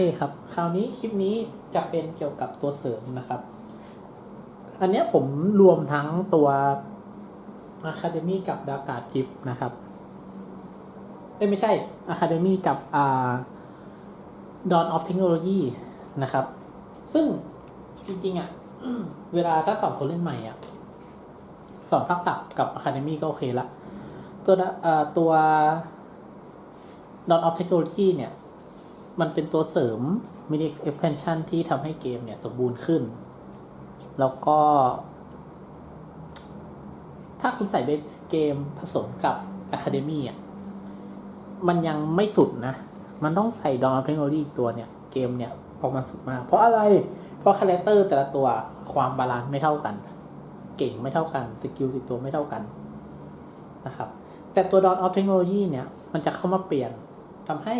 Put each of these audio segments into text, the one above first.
เคครับ คราวนี้คลิปนี้จะเป็นเกี่ยวกับตัวเสริมนะครับ อันนี้ผมรวมทั้งตัว Academy กับ d a r k a r d Gift นะครับเอ้ยไม่ใช่ Academy กับอ่า Dawn of Technology นะครับ ซึ่งจริงๆอะเวลาถ้าสอนคนเล่นใหม่อะสอนภาคตักกับ Academy ก็โอเคละ ตัวดอ่าตัว Dawn of Technology เนี่ย มันเป็นตัวเสริม mini expansion ที่ทำให้เกมเนี่ยสมบูรณ์ขึ้น แล้วก็ ถ้าคุณใส่เบสเกมผสมกับ Academy อะมันยังไม่สุดนะ มันต้องใส่ดองเทคโนโลยีตัวเนี่ย เกมเนี่ยออกมาสุดมาก เพราะอะไร เพราะคาแรคเตอร์แต่ละตัวความบาลานซ์ไม่เท่ากัน เก่งไม่เท่ากัน สกิลติดตัวไม่เท่ากันนะครับ แต่ตัว Dawn of Technology เนี่ย มันจะเข้ามาเปลี่ยนทำให้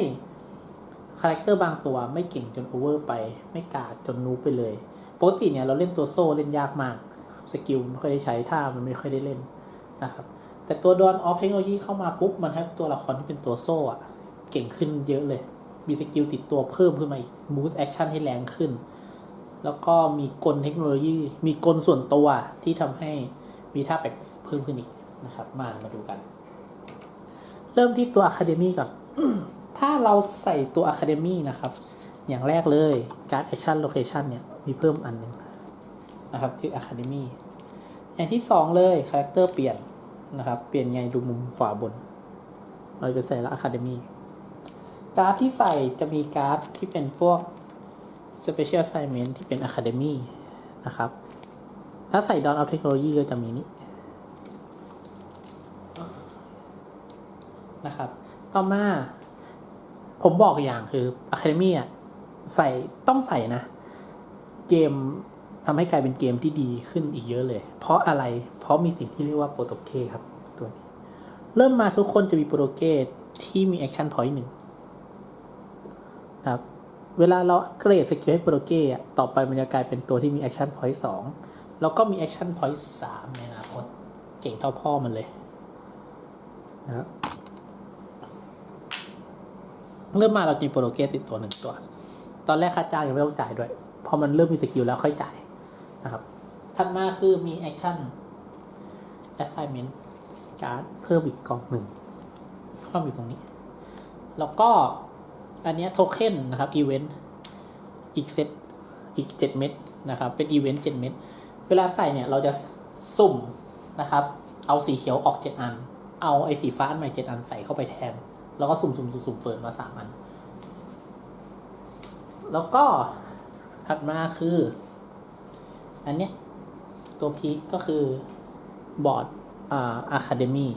คาแรคเตอร์บางตัวไม่เก่งจนโอเวอร์ไป ไม่กาดจนนูไปเลยปกติเนี่ยเราเล่นตัวโซ่เล่นยากมาก สกิลไม่ค่อยได้ใช้ท่ามันไม่ค่อยได้เล่นนะครับแต่ตัว Dawn of Technology เข้ามาปุ๊บมันให้ตัวละครที่เป็นตัวโซ่อะเก่งขึ้นเยอะเลย มีสกิลติดตัวเพิ่มขึ้นมาอีก Move Action ให้แรงขึ้น แล้วก็มีกลเทคโนโลยี มีกลส่วนตัวที่ทำให้มีท่าแปลกเพิ่มขึ้นอีกนะครับ มามาดูกัน เริ่มที่ตัว Academy ก่อน ถ้าเราใส่ตัว Academy นะครับ อย่างแรกเลยการ Action Location เนี่ย มีเพิ่มอันหนึ่งนะครับ คือ Academy อย่างที่สองเลยคาแรคเตอร์เปลี่ยนนะครับ เปลี่ยนไงดูมุมขวาบน เราจะใส่ละ Academy การ์ดที่ใส่จะมีการ์ดที่เป็นพวก Special Assignment ที่เป็น Academy นะครับ ถ้าใส่ Dawn of Technology ก็จะมีนี้นะครับ ต่อมา ผมบอกอย่างคือ Academy อะใส่ต้องใส่นะ เกมทำให้กลายเป็นเกมที่ดีขึ้นอีกเยอะเลย เพราะอะไรเพราะมีสิ่งที่เรียกว่าโปรโตเกครับตัวนี้ เริ่มมาทุกคนจะมีโปรโตเกที่มีแอคชั่นพอยต์หนึ่งนะครับเวลาเราเกรดสกิลให้โปรโตเกะต่อไปมันจะกลายเป็นตัวที่มีแอคชั่นพอยต์สองแล้วก็มีแอคชั่นพอยต์สามในอนาคต เก่งเท่าพ่อมันเลยนะครับ เริ่มมาเราจะมีโปรโตเกสติดตัวหนึ่งตัว ตอนแรกค่าจ้างยังไม่ต้องจ่ายด้วย พอมันเริ่มมีสกิลแล้วค่อยจ่ายนะครับ ถัดมาคือมีแอคชั่น assignment การ์ดเพิ่มอีกกองหนึ่งข้ามาอยู่ตรงนี้ แล้วก็อันนี้โทเค็นนะครับอีเวนต์อีกเซตอีกเจ็ดเม็ดนะครับ เป็นอีเวนต์เจ็ดเม็ดเวลาใส่เนี่ยเราจะสุ่มนะครับ เอาสีเขียวออกเจ็ดอัน เอาไอ้สีฟ้าอันใหม่เจ็ดอันใส่เข้าไปแทน แล้วก็สุ่มสุ่มสุ่มสุ่มเปิดมาสามอัน แล้วก็ถัดมาคือ อันเนี้ย ตัวพีคก็คือบอร์ดอ่า Academy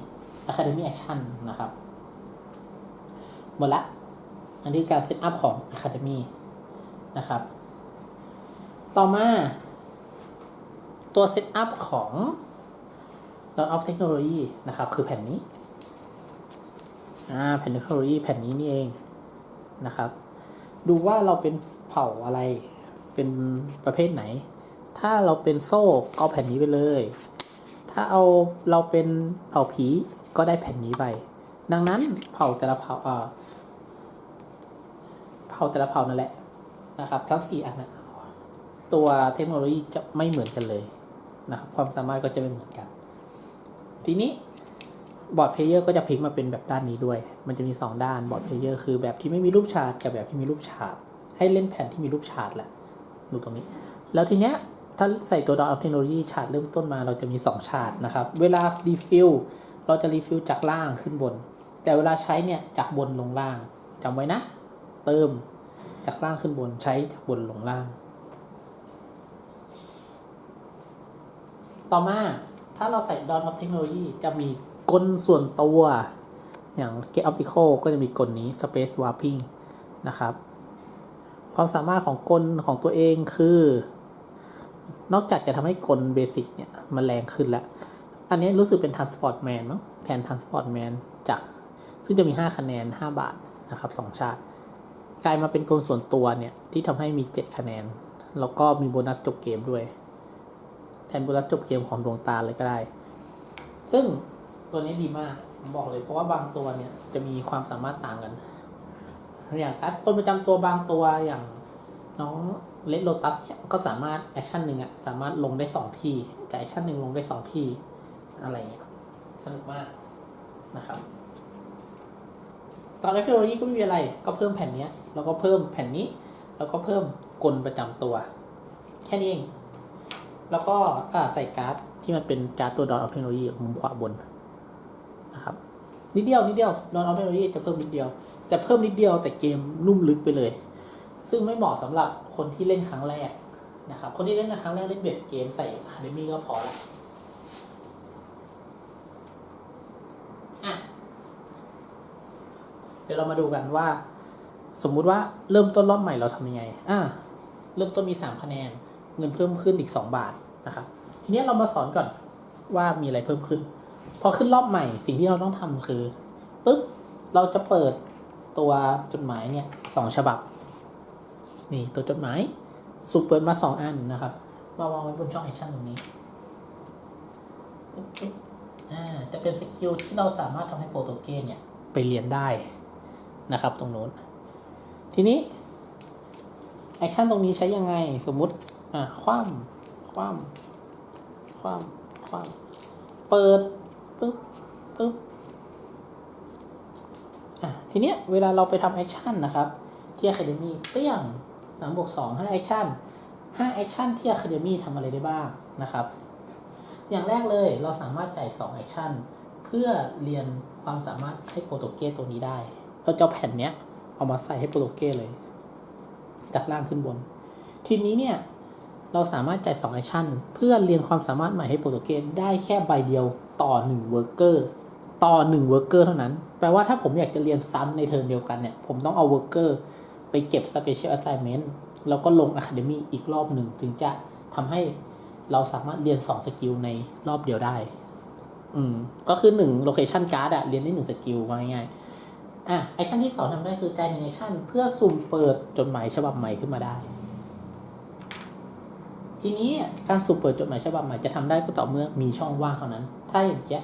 Academy Action นนะครับหมดละ อันนี้การเซตอัพของ Academy นะครับ ต่อมา ตัวเซตอัพของ Dawn of Technology นะครับ คือแผ่นนี้ อ่าแผ่นเทคโนโลยีแผ่นนี้นี่เองนะครับ ดูว่าเราเป็นเผ่าอะไร เป็นประเภทไหน ถ้าเราเป็นโซ่ก็เอาแผ่นนี้ไปเลย ถ้าเอาเราเป็นเผ่าผีก็ได้แผ่นนี้ไป ดังนั้นเผ่าแต่ละเผ่าเอ่อเผ่าแต่ละเผ่านั่นแหละนะครับทั้งสี่อันนะตัวเทคโนโลยีจะไม่เหมือนกันเลยนะครับความสามารถก็จะไม่เหมือนกัน ทีนี้ บอร์ดเพลเยอร์ก็จะพลิกมาเป็นแบบด้านนี้ด้วย มันจะมี 2 ด้านบอร์ดเพลเยอร์คือแบบที่ไม่มีรูปชาร์ตกับแบบที่มีรูปชาร์ตให้เล่นแผ่นที่มีรูปชาร์ตแหละดูตรงนี้ แล้วทีเนี้ยถ้าใส่ตัวดอ of เทคโนโลยีชาร์ตเริ่มต้นมาเราจะมี2ชาร์ตนะครับ เวลารีฟิลเราจะรีฟิลจากล่างขึ้นบน แต่เวลาใช้เนี่ยจากบนลงล่างจำไว้นะ เติมจากล่างขึ้นบนใช้จากบนลงล่าง ต่อมาถ้าเราใส่ Dawn of Technology จะมี กลส่วนตัว อย่าง Get Optical ก็จะมีกลนี้ Space Warping นะครับ ความสามารถของกลของตัวเองคือ นอกจากจะทำให้กลเบสิกเนี่ย มันแรงขึ้นแล้ว อันนี้รู้สึกเป็น Transport Man เนาะแทน Transport Man จาก ซึ่งจะมี 5 คะแนน 5 บาทนะครับ2ชาติ กลายมาเป็นกลส่วนตัวเนี่ย ที่ทำให้มี 7 คะแนน แล้วก็มีโบนัสจบเกมด้วย แทนโบนัสจบเกมของดวงตาเลยก็ได้ ซึ่ง ตัวนี้ดีมากผมบอกเลยเพราะว่าบางตัวเนี่ยจะมีความสามารถต่างกันอย่างการ์ดคนประจำตัวบางตัวอย่างน้องเลดโ o ตัสเนี่ยก็สามารถแอคชั่นหนึ่งอะสามารถลงได้สองที่กับแอคชั่นหนึ่งลงได้สองที่อะไรเงี้ยสนุกมากนะครับ ตอนเทคโนโลยีก็ไม่มีอะไร ก็เพิ่มแผ่นเนี้ยแล้วก็เพิ่มแผ่นนี้ แล้วก็เพิ่มกลประจำตัว แค่นี้เอง แล้วก็ใส่การ์ดที่มันเป็นการ์ดตัวดอนออฟเทคโนโลยีมุมขวาบน นะครับนิดเดียวนิดเดียวดอนออฟเทคโนโลยีจะเพิ่มนิดเดียว แต่เพิ่มนิดเดียวแต่เกมนุ่มลึกไปเลย ซึ่งไม่เหมาะสำหรับคนที่เล่นครั้งแรกนะครับคนที่เล่นครั้งแรกเล่นเบสเกมใส่อะคาเดมี่ก็พอละเดี๋ยวเรามาดูกันว่า สมมุติว่าเริ่มต้นรอบใหม่เราทำยังไง อ่า เริ่มต้นมีสามคะแนน เงินเพิ่มขึ้นอีกสองบาทนะครับ ทีนี้เรามาสอนก่อนว่ามีอะไรเพิ่มขึ้น พอขึ้นรอบใหม่สิ่งที่เราต้องทำคือปึ๊บเราจะเปิดตัวจดหมายเนี่ยสองฉบับ นี่ตัวจดหมายสุกเปิดมาสองอันนะครับมาวางไว้บนช่องแอคชั่นตรงนี้อ่าจะเป็นสกิลที่เราสามารถทำให้โปรโตเกนเนี่ยไปเรียนได้นะครับตรงโน้น ทีนี้แอคชั่นตรงนี้ใช้ยังไงสมมุติอ่าคว่ำคว่ำคว่ำคว่ำเปิด ปึ๊บปึ๊บอะทีเนี้ยเวลาเราไปทำแอคชั่นนะครับ ที่ Academy เปี้ยงสามบวกสองห้าแอคชั่นห้าแอคชั่นที่ Academy ทำอะไรได้บ้างนะครับ อย่างแรกเลยเราสามารถจ่าย2แอคชั่นเพื่อเรียนความสามารถให้โปรโตเกสตัวนี้ได้เราจะเอาแผ่นเนี้ยเอามาใส่ให้โปรโตเกสเลย จากล่างขึ้นบน ทีนี้เนี่ยเราสามารถจ่าย2แอคชั่นเพื่อเรียนความสามารถใหม่ให้โปรโตเกสได้แค่ใบเดียว ต่อ1เวอร์เกอร์ต่อ1เวอร์เกอร์เท่านั้น แปลว่าถ้าผมอยากจะเรียนซ้ำในเทอมเดียวกันเนี่ย ผมต้องเอาเวอร์เกอร์ไปเก็บ Special Assignment แล้วก็ลง Academy อีกรอบหนึ่ง ถึงจะทำให้เราสามารถเรียน 2 สกิลในรอบเดียวได้ อืม ก็คือ 1 Location Card อะเรียนได้ 1 สกิลว่าง่ายๆ อะ แอคชั่นที่ 2ทำได้คือจ่ายหนึ่งแอคชั่นเพื่อสุ่มเปิดจดหมายฉบับใหม่ขึ้นมาได้ ทีนี้การสุ่มเปิดจดหมายฉบับใหม่จะทำได้ก็ต่อเมื่อมีช่องว่างเท่านั้น ถ้าอย่างเงี้ย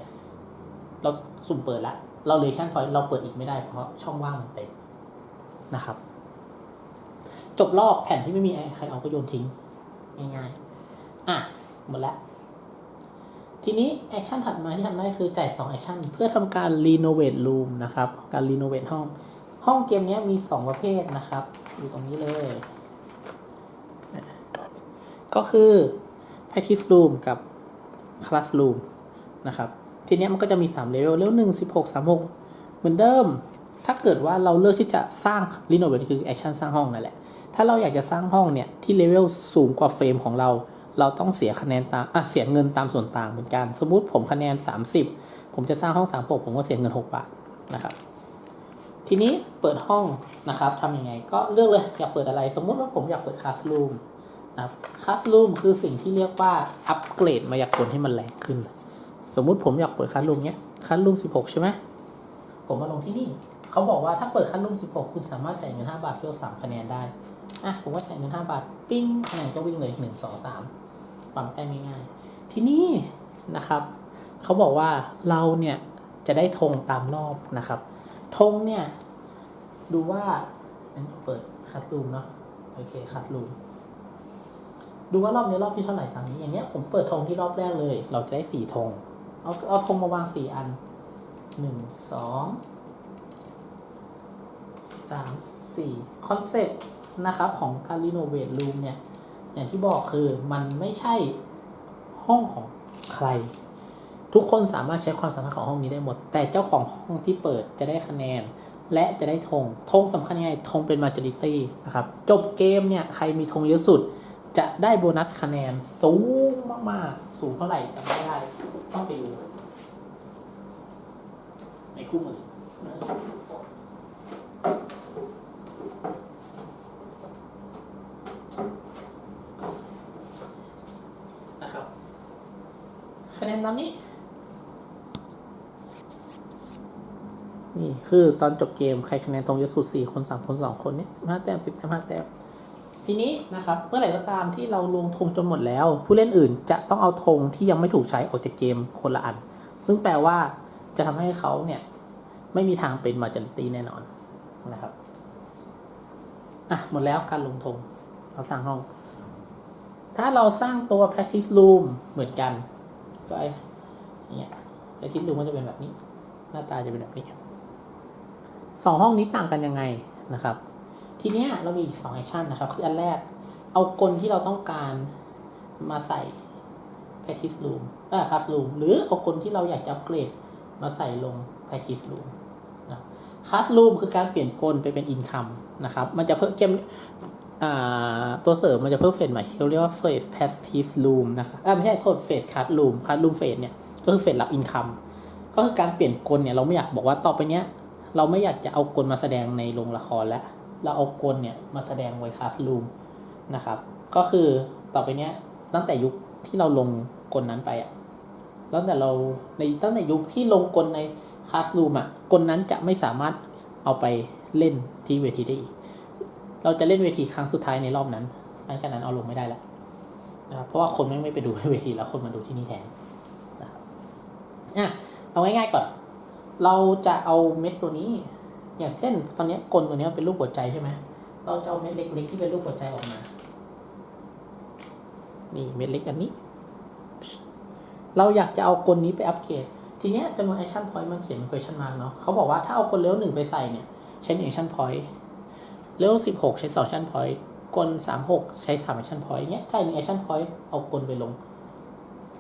เราสุ่มเปิดละ เราเลยชั่นพอยเราเปิดอีกไม่ได้เพราะช่องว่างมันเต็มนะครับ จบรอบแผ่นที่ไม่มีใครเอาก็โยนทิ้ง ง่ายๆ อะ หมดแล้ว ทีนี้แอคชั่นถัดมาที่ทำได้คือจ่าย2แอคชั่นเพื่อทำการรีโนเวทรูมนะครับ การรีโนเวทห้อง ห้องเกมนี้มี 2 ประเภทนะครับ อยู่ตรงนี้เลย ก็คือ practice room กับ classroom นะครับทีนี้มันก็จะมี3เลเวลเลเวลหนึ่งสิบหกสามหกเหมือนเดิม ถ้าเกิดว่าเราเลือกที่จะสร้างรีโนเวทคือแอคชั่นสร้างห้องนั่นแหละ ถ้าเราอยากจะสร้างห้องเนี่ยที่เลเวลสูงกว่าเฟรมของเรา เราต้องเสียคะแนนตามอะเสียเงินตามส่วนต่างเหมือนกัน สมมุติผมคะแนน 30 ผมจะสร้างห้อง 3 6 ผมก็เสียเงิน 6 บาทนะครับ ทีนี้เปิดห้องนะครับทำยังไงก็เลือกเลยอยากเปิดอะไร สมมุติว่าผมอยากเปิดคลาสรูมนะครับคลาสรูมคือสิ่งที่เรียกว่าอัปเกรดมายากลให้มันแรงขึ้น สมมุติผมอยากเปิดคลาสรูมเนี้ยคลาสรูม16ใช่ไหมผมมาลงที่นี่เขาบอกว่าถ้าเปิดคลาสรูม16คุณสามารถจ่ายเงิน5บาทเพื่อ3คะแนนได้อะผมก็จ่ายเงิน5บาทปิ้งคะแนนก็วิ่งเลย1 2 3ปั๊มแต้มง่ายๆทีนี้นะครับเขาบอกว่าเราเนี่ยจะได้ธงตามรอบนะครับธงเนี่ยดูว่าอันนี้เปิดคัสลูมเนาะโอเคคัสลูมดูว่ารอบนี้รอบที่เท่าไหร่ตามนี้อย่างเงี้ยผมเปิดธงที่รอบแรกเลย เราจะได้สี่ธง เอาเอาธงมาวางสี่อันหนึ่งสองสามสี่คอนเซ็ปต์นะครับของการรีโนเวทรูมเนี่ย อย่างที่บอกคือมันไม่ใช่ห้องของใคร ทุกคนสามารถใช้ความสามารถของห้องนี้ได้หมด แต่เจ้าของห้องที่เปิดจะได้คะแนน และจะได้ธงธงสำคัญยังไงธงเป็น majority นะครับ จบเกมเนี่ย ใครมีธงเยอะสุด จะได้โบนัสคะแนนสูงมากๆ สูงเท่าไหร่จำไม่ได้ ต้องไปดูในคู่มือนะครับ คะแนนตามนี้ นี่คือตอนจบเกม ใครคะแนนตรงเยอะสุดสี่คนสามคนสองคนเนี่ยห้าแต้มสิบแต้มห้าแต้ม ทีนี้นะครับเมื่อไหร่ก็ตามที่เราลงธงจนหมดแล้ว ผู้เล่นอื่นจะต้องเอาธงที่ยังไม่ถูกใช้ออกจากเกมคนละอัน ซึ่งแปลว่าจะทำให้เขาเนี่ยไม่มีทางเป็นมาจ o ริตี้แน่นอนนะครับอะหมดแล้วการลงทงเราสร้างห้อง ถ้าเราสร้างตัว practice room เหมือนกัน ก็ไอ้เงี้ย practice room ก็จะเป็นแบบนี้ หน้าตาจะเป็นแบบนี้สองห้องนี้ต่างกันยังไงนะครับ ทีเนี้ยเรามีอีกสองแอคชั่นนะครับ คืออันแรก เอากลที่เราต้องการมาใส่ practice room เอ่อ classroom หรือเอากลที่เราอยากจะอัปเกรดมาใส่ลง practice room นะ classroom คือการเปลี่ยนกลไปเป็น income นะครับ มันจะเพิ่มเกมตัวเสริมมันจะเพิ่มเฟสใหม่เขาเรียกว่า phase passive room นะครับไม่ใช่โทษ phase classroom classroom phase เนี่ยก็คือเฟสรับ income ก็คือการเปลี่ยนกลเนี่ยเราไม่อยากบอกว่าต่อไปเนี้ยเราไม่อยากจะเอากลมาแสดงในโรงละครแล้ว เราเอากลเนี่ยมาแสดงไว้คลาสรูมนะครับ ก็คือต่อไปเนี้ยตั้งแต่ยุคที่เราลงกลนั้นไปอะตั้งแต่เราในตั้งแต่ยุคที่ลงกลในคลาสรูมอะกลนั้นจะไม่สามารถเอาไปเล่นที่เวทีได้อีก เราจะเล่นเวทีครั้งสุดท้ายในรอบนั้นหลังจากนั้นเอาลงไม่ได้แล้วนะครับเพราะว่าคนไม่ไม่ไปดูเวทีแล้วคนมาดูที่นี่แทนนะอะเอาง่ายๆก่อน เราจะเอาเม็ดตัวนี้ อย่างเช่นตอนนี้กลตัวนี้เป็นรูปหัวใจใช่ไหมเราจะเอาเม็ดเล็กๆที่เป็นรูปหัวใจออกมา นี่เม็ดเล็กอันนี้ เราอยากจะเอากลนี้ไปอัปเกรด ทีเนี้ยจำนวนแอคชั่นพอยต์มันเขียนเป็น question mark เนาะเขาบอกว่าถ้าเอากลเลเวลหนึ่งไปใส่เนี่ยใช้หนึ่งแอคชั่นพอยต์เลเวลสิบหกใช้สองแอคชั่นพอยต์กลสามหกใช้สามแอคชั่นพอยต์เนี้ยใช่หนึ่งแอคชั่นพอยต์เอากลไปลง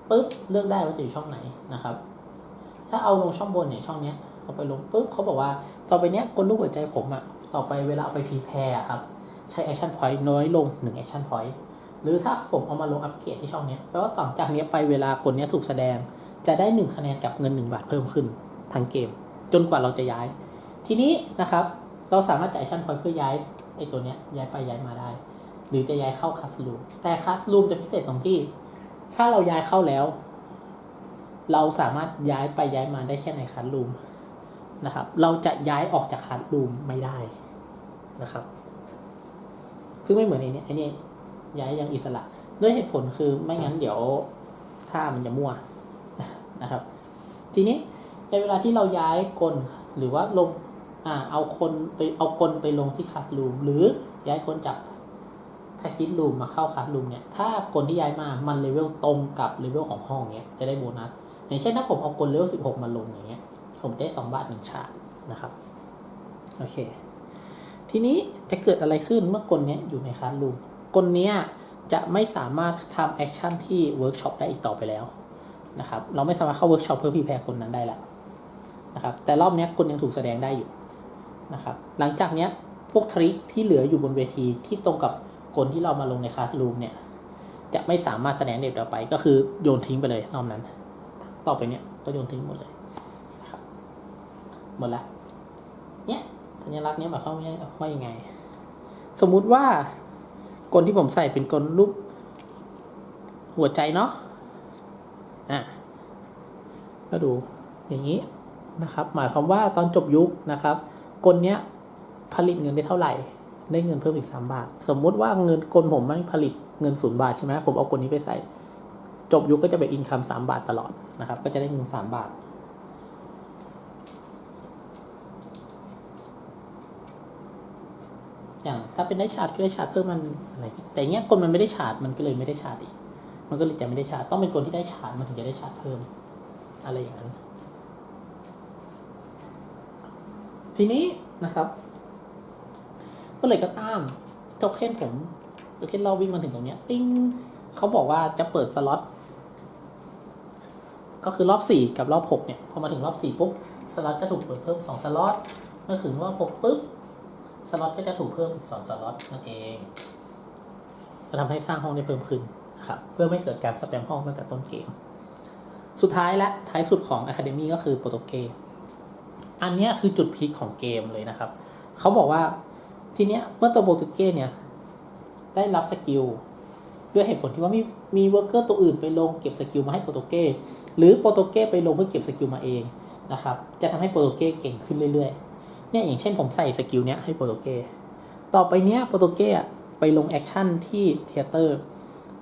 ปุ๊บเลือกได้ว่าจะอยู่ช่องไหนนะครับ ถ้าเอาลงช่องบนเนี่ยช่องเนี้ย เอาไปลงปุ๊บเขาบอกว่าต่อไปเนี้ยกลลูกหัวใจผมอะต่อไปเวลาเอาไปพีแพร์ครับ ใช้แอคชั่นพอยต์น้อยลงหนึ่งแอคชั่นพอยต์หรือถ้าผมเอามาลงอัปเกรดที่ช่องเนี้ยแปลว่าต่อจากเนี้ยไปเวลากลเนี้ยถูกแสดง จะได้หนึ่งคะแนนกับเงินหนึ่งบาทเพิ่มขึ้นทั้งเกม จนกว่าเราจะย้าย ทีนี้นะครับ เราสามารถจ่ายแอคชั่นพอยต์เพื่อย้ายไอ้ตัวเนี้ยย้ายไปย้ายมาได้ หรือจะย้ายเข้าคัสลูมแต่คัสลูมจะพิเศษตรงที่ ถ้าเราย้ายเข้าแล้ว เราสามารถย้ายไปย้ายมาได้แค่ในคัสลูม นะครับ เราจะย้ายออกจากคัสลูมไม่ได้นะครับ ซึ่งไม่เหมือนไอ้นี้ไอ้นี่ย้ายอย่างอิสระ ด้วยเหตุผลคือไม่งั้นเดี๋ยวถ้ามันจะมั่วนะครับ ทีนี้ในเวลาที่เราย้ายกลหรือว่าลงอ่าเอาคนไปเอากลไปลงที่คัสลูมหรือย้ายคนจากแพสซิสลูมมาเข้าคัสลูมเนี่ย ถ้ากลที่ย้ายมา มันเลเวลตรงกับเลเวลของห้องเนี้ยจะได้โบนัส อย่างเช่นถ้าผมเอากลเลเวล16มาลงอย่างเงี้ย ผมได้ 2 บาท 1 ชาร์ตนะครับ โอเค ทีนี้จะเกิดอะไรขึ้นเมื่อกลนี้อยู่ในคัสลูมกลนี้จะไม่สามารถทำแอคชั่นที่เวิร์กช็อปได้อีกต่อไปแล้วนะครับ เราไม่สามารถเข้าเวิร์กช็อปเพื่อพีแพรคนนั้นได้แล้วนะครับ แต่รอบนี้กลยังถูกแสดงได้อยู่นะครับ หลังจากนี้พวกทริคที่เหลืออยู่บนเวทีที่ตรงกับกลที่เรามาลงในคลาสรูมเนี่ย จะไม่สามารถแสดงเด็ดต่อไป ก็คือโยนทิ้งไปเลยรอบนั้น ต่อไปเนี่ยก็โยนทิ้งหมดเลย หมดละ เนี่ยสัญลักษณ์เนี้ยหมายความว่าว่ายังไง สมมุติว่ากลที่ผมใส่เป็นกลรูปหัวใจเนาะ อะ ก็ดูอย่างนี้นะครับ หมายความว่าตอนจบยุคนะครับ กลเนี้ยผลิตเงินได้เท่าไหร่ ได้เงินเพิ่มอีกสามบาท สมมุติว่าเงินกลผมมันผลิตเงินศูนย์บาทใช่ไหมผมเอากลนี้ไปใส่ จบยุคก็จะเป็นอินคัมสามบาทตลอดนะครับ ก็จะได้เงินสามบาท อย่างถ้าเป็นได้ชาร์จก็ได้ชาร์จเพิ่มมันอะไรแต่เงี้ยกลมันไม่ได้ชาร์จมันก็เลยไม่ได้ชาร์จอีก มันก็เลยจะไม่ได้ชาร์จต้องเป็นกลที่ได้ชาร์จมันถึงจะได้ชาร์จเพิ่ม อะไรอย่างนั้น ทีนี้นะครับ ก็เลยก็ตามโทเค็นผมโทเค็นเราวิ่งมาถึงตรงเนี้ย ติ้งเขาบอกว่าจะเปิดสล็อตก็คือรอบสี่กับรอบหกเนี่ย พอมาถึงรอบสี่ปุ๊บ สล็อตจะถูกเปิดเพิ่มสองสล็อต เมื่อถึงรอบหกปุ๊บ สล็อตก็จะถูกเพิ่มอีกสองสล็อตนั่นเองจะทำให้สร้างห้องได้เพิ่มขึ้นนะครับเพื่อไม่เกิดการสแปมห้องตั้งแต่ต้นเกม สุดท้ายและท้ายสุดของ Academy ก็คือโปรโตเกมอันนี้คือจุดพีคของเกมเลยนะครับ เขาบอกว่าทีเนี้ยเมื่อตัวโปรโตเกสเนี่ยได้รับสกิลด้วยเหตุผลที่ว่ามีมีเวิร์กเกอร์ตัวอื่นไปลงเก็บสกิลมาให้โปรโตเกสหรือโปรโตเกสไปลงเพื่อเก็บสกิลมาเองนะครับ จะทำให้โปรโตเกสเก่งขึ้นเรื่อยๆ เนี่ยอย่างเช่นผมใส่สกิลเนี้ยให้โปรโตเกสต่อไปเนี้ยโปรโตเกสไปลงแอคชั่นที่เทเตอร์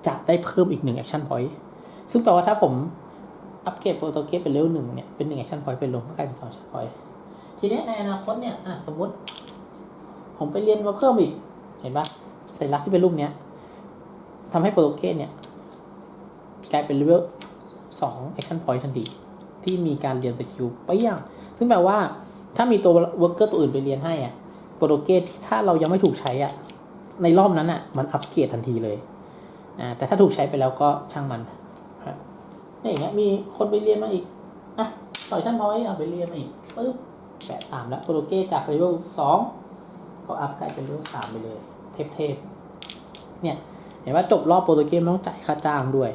จะได้เพิ่มอีกหนึ่งแอคชั่นพอยต์ซึ่งแปลว่าถ้าผมอัปเกรดโปรโตเกสเป็นเลเวลหนึ่งเนี่ยเป็นหนึ่งแอคชั่นพอยต์ไปลงก็กลายเป็นสองแอคชั่นพอยต์ทีนี้ในอนาคตเนี่ยอะสมมติ ผมไปเรียนมาเพิ่มอีก เห็นปะสัญลักษณ์ที่เป็นรูปเนี้ยทำให้โปรโตเกสเนี่ยกลายเป็นเลเวลสองแอคชั่นพอยต์ทันทีที่มีการเรียนสกิลไปอย่าง ซึ่งแปลว่า ถ้ามีตัวเวิร์กเกอร์ตัวอื่นไปเรียนให้อะโปรโตเกสถ้าเรายังไม่ถูกใช้อะในรอบนั้นอะมันอัปเกรดทันทีเลยอ่าแต่ถ้าถูกใช้ไปแล้วก็ช่างมันครับนี่อย่างเงี้ยมีคนไปเรียนมาอีกอะต่อยชั้นพอยต์อะไปเรียนมาอีกปึ๊บแปะตามแล้วโปรโตเกสจากเลเวลสองก็อัพกลายเป็นเลเวลสามไปเลยเทพๆเนี่ยเห็นว่าจบรอบโปรโตเกสต้องจ่ายค่าจ้างด้วย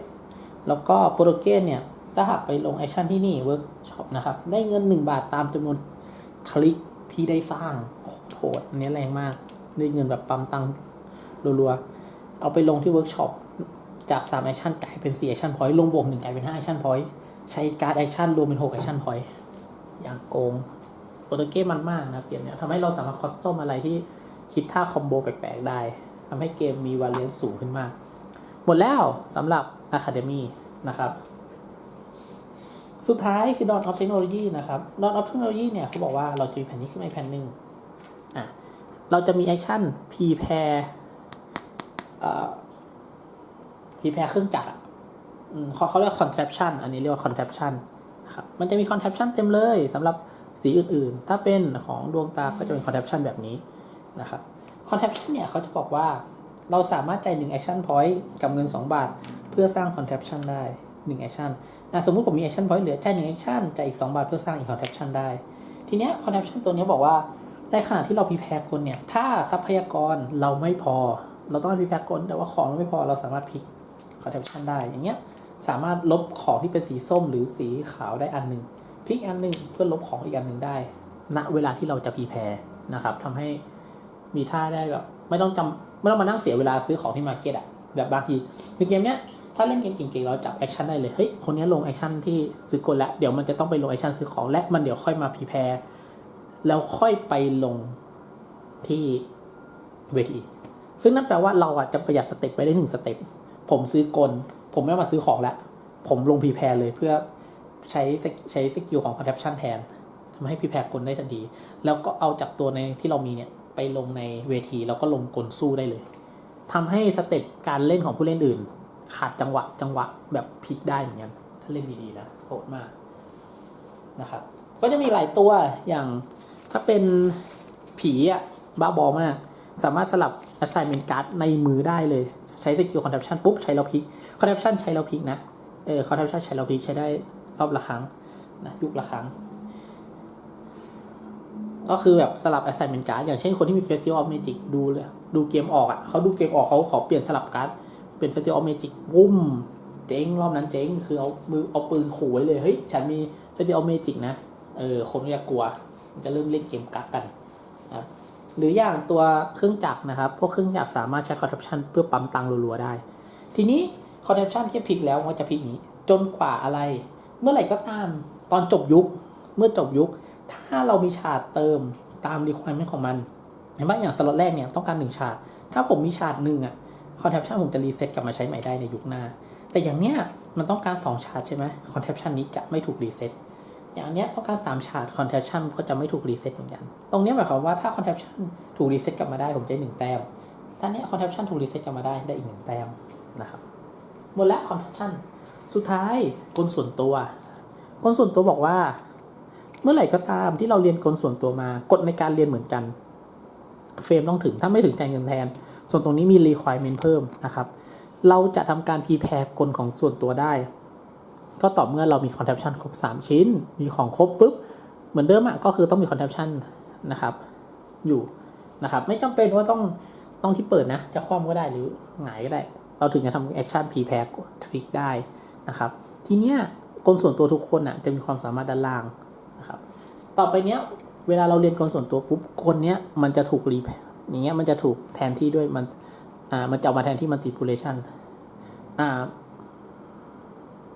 แล้วก็โปรโตเกสเนี่ยถ้าหากไปลงแอคชั่นที่นี่เวิร์กช็อปนะครับ ได้เงิน 1 บาทตามจำนวน คลิกที่ได้สร้างโหดอันนี้แรงมากได้เงินแบบปั๊มตังรัวๆ เอาไปลงที่เวิร์กช็อปจาก3แอคชั่นกลายเป็น4แอคชั่นพอยต์ลงบวก1กลายเป็น5แอคชั่นพอยต์ใช้การแอคชั่นรวมเป็น6แอคชั่นพอยต์อย่างโกงโปรโตเกสมันมากนะเกมเนี้ยทำให้เราสามารถคอสตอมอะไรที่คิดท่าคอมโบแปลกๆได้ทำให้เกมมีวาเลนซ์สูงขึ้นมาก หมดแล้วสำหรับ Academy นะครับ สุดท้ายคือ Dawn of Technology นะครับ Dawn of Technology เนี่ยเขาบอกว่าเราจะมีแผ่นนี้ขึ้นมาแผ่นหนึ่งอะเราจะมีแอคชั่น prepare เอ่อ prepare เครื่องจักรอะเขาเขาเรียก contraption อันนี้เรียกว่า contraption นะครับ มันจะมี contraption เต็มเลยสำหรับสีอื่นๆ ถ้าเป็นของดวงตาก็จะเป็น contraption แบบนี้นะครับ contraption เนี่ยเขาจะบอกว่าเราสามารถจ่าย1 action point กับเงิน 2 บาท เพื่อสร้าง contraption ได้1 action นะสมมุติผมมี action point เหลือจ่าย1 action จ่ายอีก 2 บาทเพื่อสร้างอีก contraption ได้ ทีเนี้ย contraption ตัวเนี้ยบอกว่าในขณะที่เราพิแพรคนเนี่ย ถ้าทรัพยากรเราไม่พอ เราต้องพิแพรคนแต่ว่าของเราไม่พอเราสามารถพลิก contraption ได้อย่างเงี้ยสามารถลบของที่เป็นสีส้มหรือสีขาวได้อันหนึ่งพลิกอันหนึ่งเพื่อลบของอีกอันหนึ่งได้ณเวลาที่เราจะพีแพรนะครับทำให้มีท่าได้แบบไม่ต้องจำไม่ต้องมานั่งเสียเวลาซื้อของที่มาร์เก็ตอะแบบบางทีคือเกมเนี้ย ถ้าเล่นเกมเก่งๆเราจับแอคชั่นได้เลยเฮ้ยคนนี้ลงแอคชั่นที่ซื้อกลแล้วเดี๋ยวมันจะต้องไปลงแอคชั่นซื้อของและมันเดี๋ยวค่อยมาพีแพร์แล้วค่อยไปลงที่เวทีซึ่งนั่นแปลว่าเราอะจะประหยัดสเต็ปไปได้หนึ่งสเต็ปผมซื้อกล ผมไม่มาซื้อของแล้ว ผมลงพีแพร์เลยเพื่อใช้ใช้สกิลของ contraption แทนทำให้พีแพร์กลได้ทันที แล้วก็เอาจากตัวในที่เรามีเนี่ยไปลงในเวที แล้วก็ลงกลสู้ได้เลยทำให้สเต็ปการเล่นของผู้เล่นอื่น ขาดจังหวะจังหวะแบบพลิกได้เหมือนกันถ้าเล่นดีๆนะโหดมากนะครับก็จะมีหลายตัวอย่างถ้าเป็นผีอะบ้าบอมาก สามารถสลับ assignment card ในมือได้เลย ใช้สกิล contraption ปุ๊บใช้แล้วพลิก contraption ใช้แล้วพลิกนะเออ contraption ใช้แล้วพลิกใช้ได้รอบละครั้งนะยุคละครั้ง ก็คือแบบสลับ assignment card อย่างเช่นคนที่มี Festival of Magic ดูเลยดูเกมออกอะเขาดูเกมออกเขาขอเปลี่ยนสลับการ์ด เป็น Festival of Magic วุ้มเจ๊งรอบนั้นเจ๊งคือเอามือเอาปืนขู่ไว้เลยเฮ้ยฉันมี Festival of Magic นะเออคนก็จะกลัวจะเริ่มเล่นเกมกักกันนะหรืออย่างตัวเครื่องจักรนะครับ พวกเครื่องจักรสามารถใช้ contraption เพื่อปั๊มตังรัวๆได้ ทีนี้ contraption ที่พลิกแล้วมันจะพลิกอย่างนี้ จนกว่าอะไร เมื่อไหร่ก็ตามตอนจบยุคเมื่อจบยุค ถ้าเรามีฉาดเติมตาม requirement ของมันเห็นไหมอย่างสล็อตแรกเนี่ยต้องการหนึ่งฉาดถ้าผมมีฉาดหนึ่งอะ คอนเท p ชันผมจะรีเซ็ตกลับมาใช้ใหม่ได้ในยุคหน้า แต่อย่างเนี้ยมันต้องการสองฉาดใช่ไหมคอนเท p ชันนี้จะไม่ถูกรีเซ็ตอย่างเนี้ยต้องการสามฉาดคอนเท p ชันก็จะไม่ถูกรีเซ็ตเหมือนกัน ตรงเนี้ยหมายความว่าถ้าคอนเท p ชันถูกรีเซ็ตกลับมาได้ผมจะได้หนึ่งแต้มถ้าเนี้ยคอนเท p ชันถูกรีเซ็ตกลับมาได้ได้อีกหนึ่งแต้มนะครับหมดและคอนเท p ชันสุดท้ายกลส่วนตัว กลส่วนตัวบอกว่า เมื่อไหร่ก็ตามที่เราเรียนกลส่วนตัวมา กฎในการเรียนเหมือนกัน เฟรมต้องถึงถ้าไม่ถึงจ่ายเงินแทน ส่วนตรงนี้มี requirement เพิ่มนะครับ เราจะทำการ prepare กลของส่วนตัวได้ ก็ต่อเมื่อเรามี contraption ครบ 3 ชิ้น มีของครบปุ๊บ เหมือนเดิมอะก็คือต้องมี contraption นะครับ อยู่นะครับ ไม่จำเป็นว่าต้องต้องที่เปิดนะ จะคว่ำก็ได้หรือหงายก็ได้ เราถึงจะทำ action prepare trick ได้นะครับ ทีเนี้ยกลส่วนตัวทุกคนอะจะมีความสามารถด้านล่างนะครับ ต่อไปเนี้ยเวลาเราเรียนกลส่วนตัวปุ๊บคนเนี้ยมันจะถูกรี อย่างเงี้ยมันจะถูกแทนที่ด้วยมันอ่ามันจะมาแทนที่ manipulation อ่า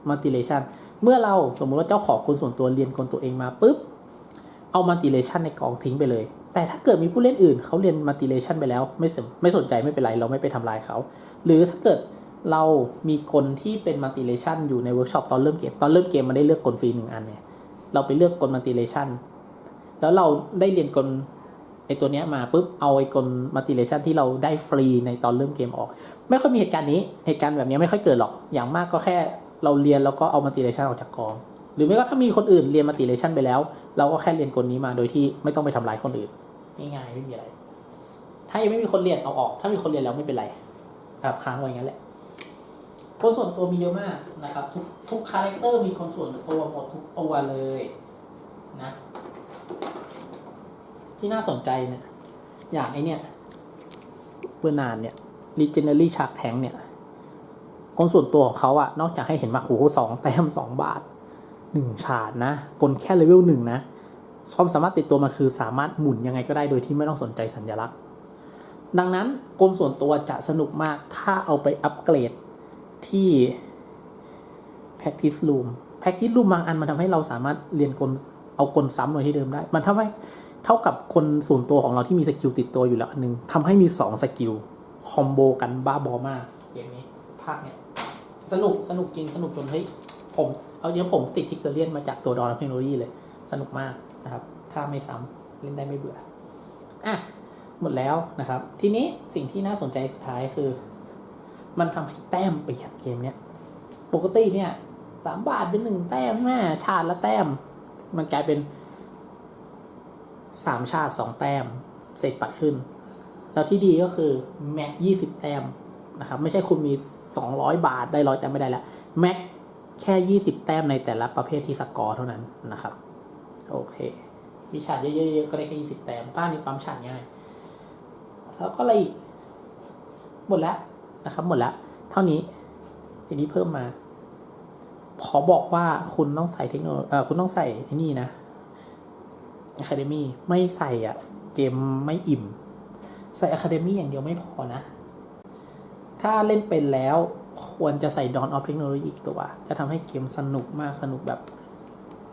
manipulation เมื่อเราสมมุติว่าเจ้าของกลส่วนตัวเรียนกลตัวเองมาปุ๊บเอา manipulation ในกองทิ้งไปเลย แต่ถ้าเกิดมีผู้เล่นอื่นเขาเรียน manipulation ไปแล้ว ไม่สนไม่สนใจไม่เป็นไร เราไม่ไปทำลายเขา หรือถ้าเกิดเรามีกลที่เป็น manipulation อยู่ในเวิร์กช็อปตอนเริ่มเกม ตอนเริ่มเกมมันได้เลือกกลฟรีหนึ่งอันเนี่ยเราไปเลือกกล manipulation แล้วเราได้เรียนกล ไอตัวเนี้ยมาปุ๊บเอาไอกลมัลติเลชันที่เราได้ฟรีในตอนเริ่มเกมออก ไม่ค่อยมีเหตุการณ์นี้เหตุการณ์แบบนี้ไม่ค่อยเกิดหรอกอย่างมากก็แค่เราเรียนแล้วก็เอามัลติเลชันออกจากกอง หรือไม่ก็ถ้ามีคนอื่นเรียนมัลติเลชันไปแล้ว เราก็แค่เรียนกลนี้มาโดยที่ไม่ต้องไปทำร้ายคนอื่นง่ายๆไม่มีอะไร ถ้ายังไม่มีคนเรียนเอาออก ถ้ามีคนเรียนแล้วไม่เป็นไรครับค้างไว้อย่างนั้นแหละคนส่วนตัวมีเยอะมากนะครับ ทุกทุกคาแรคเตอร์มีคนส่วนตัวหมดทุกตัวเลยนะ ที่น่าสนใจเนี่ยอย่างไอเนี่ยเบอร์นานเนี่ย Legendary Shark Tank เนี่ยคนส่วนตัวของเขาอะนอกจากให้เห็นมาโหสองแต้มสองบาทหนึ่งชาดนะกลแค่เลเวลหนึ่งนะความสามารถติดตัวมันคือสามารถหมุนยังไงก็ได้โดยที่ไม่ต้องสนใจสัญลักษณ์ ดังนั้นกลมส่วนตัวจะสนุกมากถ้าเอาไปอัปเกรดที่ practice room practice room บางอันมันทำให้เราสามารถเรียนกลเอากลซ้ำไว้ที่เดิมได้ มันทำให้ เท่ากับคนส่วนตัวของเราที่มีสกิลติดตัวอยู่แล้วอันนึงทำให้มีสองสกิล คอมโบกันบ้าบอมากอย่างนี้ภาคเนี้ยสนุกสนุกจริงสนุกจนเฮ้ยผมเอาเยอะผมติดทิกเกอร์เลียนมาจากตัวดอนเทคโนโลยีเลย สนุกมากนะครับ ถ้าไม่ซ้ำเล่นได้ไม่เบื่ออะหมดแล้วนะครับ ทีนี้สิ่งที่น่าสนใจสุดท้ายคือ มันทำให้แต้มเปลี่ยนเกมเนี้ยปกติเนี่ยสามบาทเป็นหนึ่งแต้มแม่ชาติละแต้ม มันกลายเป็น สามชาติสองแต้มเศษปัดขึ้น แล้วที่ดีก็คือแม็กยี่สิบแต้มนะครับ ไม่ใช่คุณมีสองร้อยบาทได้ร้อยแต้มไม่ได้แล้วแม็กแค่ยี่สิบแต้มในแต่ละประเภทที่สกอร์เท่านั้นนะครับ โอเค มีฉาดเยอะๆก็ได้แค่ยี่สิบแต้มป้านี่ปั๊มฉาดง่ายแล้วก็อะไรอีกหมดแล้วนะครับ หมดแล้วเท่านี้ทีนี้เพิ่มมาขอบอกว่าคุณต้องใส่เทคโนโลยีคุณต้องใส่ไอ้นี่นะ Academy ไม่ใส่อะเกมไม่อิ่ม ใส่ Academy อย่างเดียวไม่พอนะ ถ้าเล่นเป็นแล้วควรจะใส่ Dawn of Technology อีกตัว จะทำให้เกมสนุกมากสนุกแบบ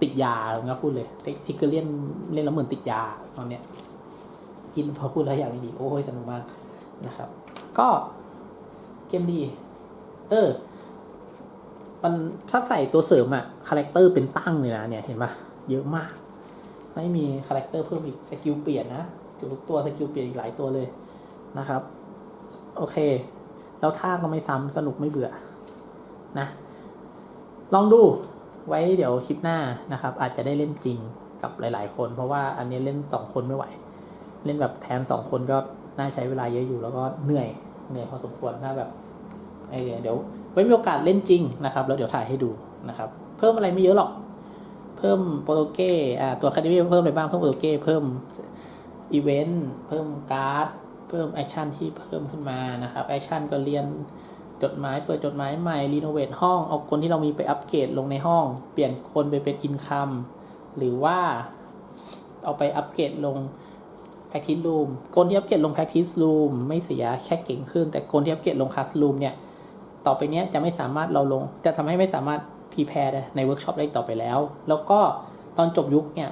ติดยาผมก็พูดเลยทิกเกอร์เล่นเล่นแล้วเหมือนติดยาตอนเนี้ยกินพอพูดแล้วอย่างนี้ดีโอ้ยสนุกมากนะครับ ก็เกมดี เออ มันถ้าใส่ตัวเสริมอะคาแรคเตอร์เป็นตั้งเลยนะเนี่ยเห็นปะเยอะมาก ไม่มีคาแรคเตอร์เพิ่มอีกสกิลเปลี่ยนนะทุกตัวสกิลเปลี่ยนอีกหลายตัวเลยนะครับ โอเค แล้วท่าก็ไม่ซ้ำสนุกไม่เบื่อนะ ลองดูไว้เดี๋ยวคลิปหน้านะครับ อาจจะได้เล่นจริงกับหลาย ๆ คน เพราะว่าอันนี้เล่นสองคนไม่ไหว เล่นแบบแทนสองคนก็น่าใช้เวลาเยอะอยู่แล้วก็เหนื่อยเหนื่อยพอสมควรถ้าแบบไอเดี๋ยวไว้มีโอกาสเล่นจริงนะครับ แล้วเดี๋ยวถ่ายให้ดูนะครับ เพิ่มอะไรไม่เยอะหรอก เพิ่มโปรโตเกอ่าตัวคาเดมี่เพิ่มอะไรบ้างเพิ่มโปรโตเกเพิ่มอีเวนต์เพิ่มการ์ดเพิ่มแอคชั่นที่เพิ่มขึ้นมานะครับแอคชั่นก็เรียนจดหมายเปิดจดหมายใหม่รีโนเวทห้องเอาคนที่เรามีไปอัปเกรดลงในห้อง เปลี่ยนคนไปเป็นอินคัมหรือว่าเอาไปอัปเกรดลง practice room คนที่อัปเกรดลง practice room ไม่เสียแค่เก่งขึ้น แต่คนที่อัปเกรดลง classroom เนี่ย ต่อไปนี้จะไม่สามารถเราลง จะทำให้ไม่สามารถ พีแพร์ในเวิร์กช็อปได้ต่อไปแล้ว แล้วก็ตอนจบยุคเนี่ย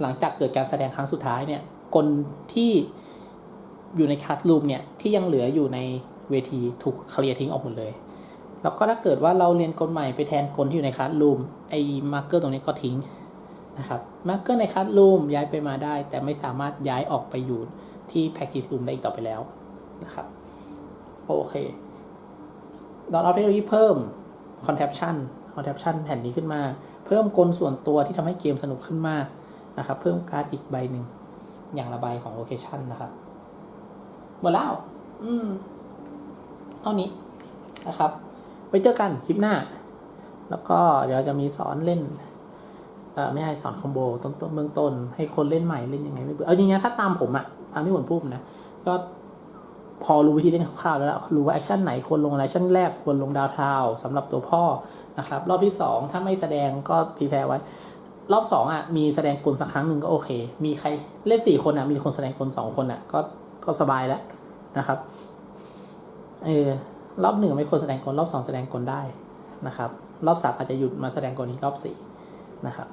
หลังจากเกิดการแสดงครั้งสุดท้ายเนี่ยคนที่อยู่ในคลาสรูมเนี่ยที่ยังเหลืออยู่ในเวทีถูกเคลียร์ทิ้งออกหมดเลย แล้วก็ถ้าเกิดว่าเราเรียนกลใหม่ไปแทนคนที่อยู่ในคลาสรูมไอ้มาร์กเกอร์ตรงนี้ก็ทิ้งนะครับมาร์กเกอร์ในคลาสรูมย้ายไปมาได้ แต่ไม่สามารถย้ายออกไปอยู่ที่ practice room ได้อีกต่อไปแล้วนะครับโอเคดอนออฟเทคโนโลยีเพิ่ม contraption contraption แผ่นนี้ขึ้นมา เพิ่มกลส่วนตัวที่ทำให้เกมสนุกขึ้นมากนะครับ เพิ่มการ์ดอีกใบหนึ่ง อย่างละใบของโลเคชันนะครับหมดแล้ว อืม เท่านี้นะครับ ไว้เจอกันคลิปหน้า แล้วก็เดี๋ยวจะมีสอนเล่นเอ่อไม่ให้สอนคอมโบต้นต้นเบื้องต้น ให้คนเล่นใหม่เล่นยังไงไม่เบื่อเอาจริงๆนะถ้าตามผมอะตามที่ผมพูดนะ ก็พอรู้วิธีเล่นคร่าวๆแล้วรู้ว่าแอคชั่นไหนควรลงอะไรแอคชั่นแรกควรลงดาวเทาสำหรับตัวพ่อ นะครับ รอบที่สองถ้าไม่แสดงก็พรีแพร์ไว้ รอบสองอะมีแสดงกลสักครั้งหนึ่งก็โอเค มีใครเล่นสี่คนอะมีคนแสดงกลสองคนอะก็ก็สบายแล้วนะครับเออรอบหนึ่งไม่ควรแสดงกลรอบสองแสดงกลได้นะครับ รอบสามอาจจะหยุดมาแสดงกลที่รอบสี่นะครับ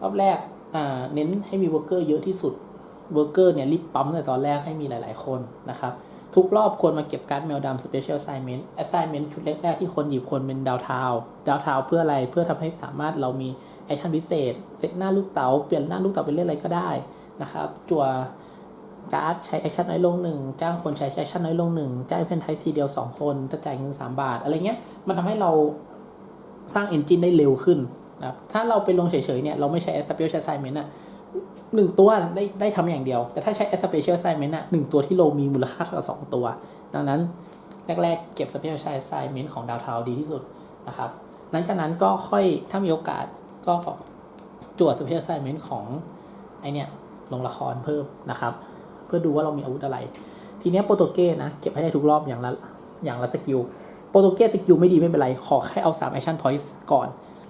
รอบแรกอ่าเน้นให้มีเวอร์เกอร์เยอะที่สุดเวอร์เกอร์เนี่ยรีบปั๊มในตอนแรกให้มีหลาย ๆ คนนะครับ ทุกรอบควรมาเก็บการ์ดแมวดำ Special Assignment Assignment ชุดแรกๆที่คนหยิบคนเป็นดาวเทาดาวเทาเพื่ออะไรเพื่อทำให้สามารถเรามีแอคชั่นพิเศษเซตหน้าลูกเต๋าเปลี่ยนหน้าลูกเต๋าเป็นเล่นอะไรก็ได้นะครับ จั่วการ์ดใช้แอคชั่นน้อยลงหนึ่งจ้างคนใช้แอคชั่นน้อยลงหนึ่งจ้างเพนไททีเดียวสองคนจะจ่ายเงินสามบาท อะไรเงี้ย มันทำให้เราสร้างเอนจินได้เร็วขึ้นนะครับถ้าเราไปลงเฉยๆเนี่ยเราไม่ใช้ Special Assignment อะ หนึ่งตัวได้ได้ทำอย่างเดียว แต่ถ้าใช้ Special Assignment อะหนึ่งตัวที่โลมีมูลค่าเท่ากับสองตัว ดังนั้นแรกๆ เก็บ Special Assignment ของดาวเทาดีที่สุดนะครับ หลังจากนั้นก็ค่อยถ้ามีโอกาสก็ตรวจ Special Assignment ของไอเนี่ยลงละครเพิ่มนะครับ เพื่อดูว่าเรามีอาวุธอะไร ทีเนี้ยโปรโตเกสนะ เก็บให้ได้ทุกรอบอย่างละอย่างละสกิลโปรโตเกสสกิลไม่ดีไม่เป็นไร ขอแค่เอา3 action point ก่อน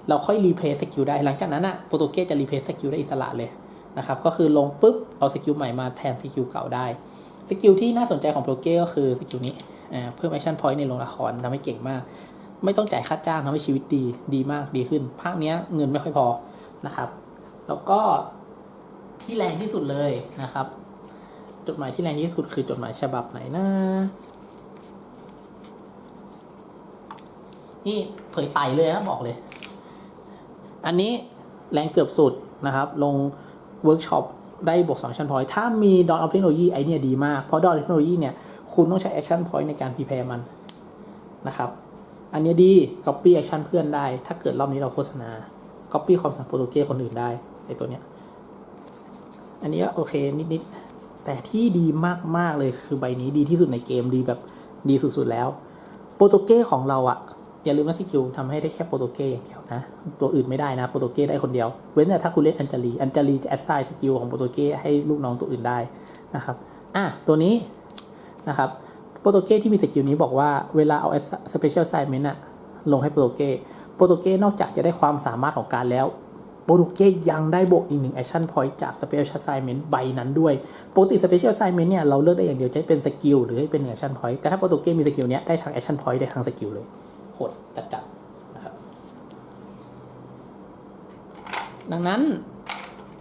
เราค่อยรีเพลย์สกิลได้ หลังจากนั้นอะโปรโตเกสจะรีเพลย์สกิลได้อิสระเลย นะครับก็คือลงปุ๊บเอาสกิลใหม่มาแทนสกิลเก่าได้สกิลที่น่าสนใจของโปรเกสก็คือสกิลนี้เพิ่ม action point ในโรงละครทำให้เก่งมาก ไม่ต้องจ่ายค่าจ้างทำให้ชีวิตดีดีมากดีขึ้น ภาคเนี้ยเงินไม่ค่อยพอนะครับ แล้วก็ที่แรงที่สุดเลยนะครับ จดหมายที่แรงที่สุดคือจดหมายฉบับไหนนะนี่เผยไตเลยนะบอกเลย อันนี้แรงเกือบสุดนะครับ ลง เวิร์กช็อปได้บวก2 action point ถ้ามีดอนออฟเทคโนโลยีไอเนี่ยดีมาก เพราะดอนเทคโนโลยีเนี่ย คุณต้องใช้ action point ในการพ r แพ r e มันนะครับ อันเนี้ยดี copy action เพื่อนได้ ถ้าเกิดรอบนี้เราโฆษณา copy ความสั่งโปรตุเกสคนอื่นได้ไอตัวเนี้ย อันนี้โอเคนิดๆ แต่ที่ดีมากๆเลยคือใบนี้ดีที่สุดในเกมดีแบบดีสุดๆแล้ว โปรโตเก้ของเราอะ อย่าลืมว่าสกิลทำให้ได้แค่โปรโตเก้อย่างเดียวนะ ตัวอื่นไม่ได้นะโปรโตเก้ได้คนเดียว เว้นแต่ถ้าคุณเล่นอันจารีอันจารีจะแอดไซน์สกิลของโปรโตเก้ให้ลูกน้องตัวอื่นได้นะครับอะตัวนี้นะครับโปรโตเก้ที่มีสกิลนี้บอกว่าเวลาเอาสเปเชียลไซเมนต์อะลงให้โปรโตเก้โปรโตเก้นอกจากจะได้ความสามารถของการแล้วโปรตุเกสยังได้บวกอีกหนึ่ง action point จาก special assignment ใบนั้นด้วยปกติ special assignment เนี่ยเราเลือกได้อย่างเดียวจะเป็นสกิลหรือให้เป็น action point แต่ถ้าโปรตุเกสมีสกิลเนี้ยได้ทั้ง action point ได้ทั้งสกิลเลย โหดจัดๆนะครับ ดังนั้น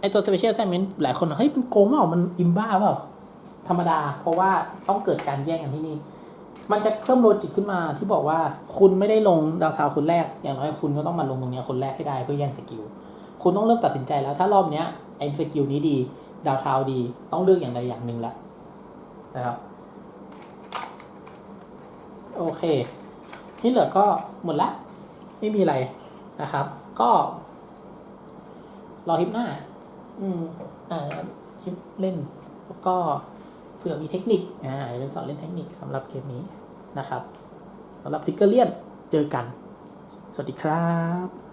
ไอตัว special assignment หลายคนเฮ้ยมันโกงเปล่ามันอิมบ้าเปล่าธรรมดา เพราะว่าต้องเกิดการแย่งกันที่นี่ มันจะเพิ่มโลจิกขึ้นมาที่บอกว่าคุณไม่ได้ลงดาวเทาวคนแรก อย่างน้อยคุณก็ต้องมาลงตรงนี้คนแรกให้ได้เพื่อแย่งสกิลคุณต้องเริ่มตัดสินใจแล้ว ถ้ารอบเนี้ยไอ้สกิลนี้ดี ดาวเทาวดี ต้องเลือกอย่างใดอย่างหนึ่งละนะครับ โอเค ที่เหลือก็หมดละ ไม่มีอะไรนะครับ ก็ รอคลิปหน้า อืมอ่าคลิปเล่น แล้วก็เผื่อมีเทคนิคอ่าจะเป็นสอนเล่นเทคนิคสำหรับเกมนี้นะครับสำหรับทิกเกอร์เลียนเจอกัน สวัสดีครับ